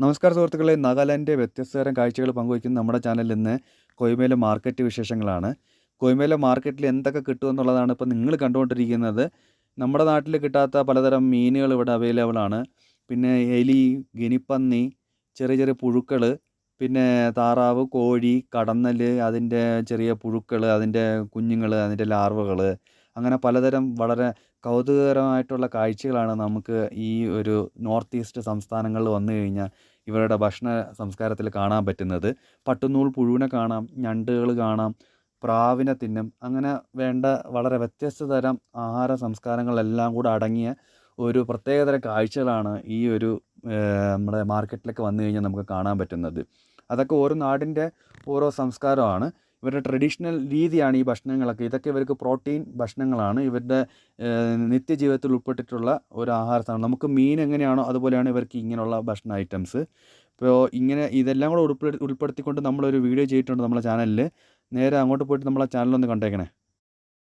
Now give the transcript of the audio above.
നമസ്കാരം സുഹൃത്തുക്കളെ. നാഗാലാൻഡിന്റെ വ്യത്യസ്ത തരം കാഴ്ചകൾ പങ്കുവയ്ക്കുന്ന നമ്മുടെ ചാനലിൽ ഇന്ന് കൊയ്മയിലെ മാർക്കറ്റ് വിശേഷങ്ങളാണ്. കൊയ്മയിലെ മാർക്കറ്റിൽ എന്തൊക്കെ കിട്ടുമെന്നുള്ളതാണ് ഇപ്പോൾ നിങ്ങൾ കണ്ടുകൊണ്ടിരിക്കുന്നത്. നമ്മുടെ നാട്ടിൽ കിട്ടാത്ത പലതരം മീനുകൾ ഇവിടെ അവൈലബിൾ ആണ്. പിന്നെ എലി ഗിനിപ്പന്നി ചെറിയ ചെറിയ പുഴുക്കൾ പിന്നെ താറാവ് കോഴി കടന്നൽ അതിന്റെ ചെറിയ പുഴുക്കൾ അതിന്റെ കുഞ്ഞുങ്ങൾ അതിന്റെ ലാർവകൾ അങ്ങനെ പലതരം വളരെ കൗതുകകരമായിട്ടുള്ള കാഴ്ചകളാണ് നമുക്ക് ഈ ഒരു നോർത്ത് ഈസ്റ്റ് സംസ്ഥാനങ്ങളിൽ വന്നു കഴിഞ്ഞാൽ ഇവരുടെ ഭക്ഷണ സംസ്കാരത്തിൽ കാണാൻ പറ്റുന്നത്. പട്ടുനൂൽ പുഴുവിനെ കാണാം ഞണ്ടുകൾ കാണാം പ്രാവിനെ തിന്നും അങ്ങനെ വേണ്ട വളരെ വ്യത്യസ്ത തരം ആഹാര സംസ്കാരങ്ങളെല്ലാം കൂടെ അടങ്ങിയ ഒരു പ്രത്യേകതരം കാഴ്ചകളാണ് ഈ ഒരു നമ്മുടെ മാർക്കറ്റിലൊക്കെ വന്നു കഴിഞ്ഞാൽ നമുക്ക് കാണാൻ പറ്റുന്നത്. അതൊക്കെ ഓരോ നാടിന്റെ ഓരോ സംസ്കാരമാണ്. ഇവരുടെ ട്രഡീഷണൽ രീതിയാണ് ഈ ഭക്ഷണങ്ങളൊക്കെ. ഇതൊക്കെ ഇവർക്ക് പ്രോട്ടീൻ ഭക്ഷണങ്ങളാണ്. ഇവരുടെ നിത്യജീവിതത്തിൽ ഉൾപ്പെട്ടിട്ടുള്ള ഒരു ആഹാരസാധനം നമുക്ക് മീൻ എങ്ങനെയാണോ അതുപോലെയാണ് ഇവർക്ക് ഇങ്ങനെയുള്ള ഭക്ഷണ ഐറ്റംസ് ഇപ്പോൾ ഇങ്ങനെ ഇതെല്ലാം കൂടെ ഉൾപ്പെടുത്തി ഉൾപ്പെടുത്തിക്കൊണ്ട് നമ്മളൊരു വീഡിയോ ചെയ്തിട്ടുണ്ട് നമ്മളെ ചാനലിൽ നേരെ അങ്ങോട്ട് പോയിട്ട് നമ്മളെ ചാനലൊന്ന് കണ്ടേക്കണേ.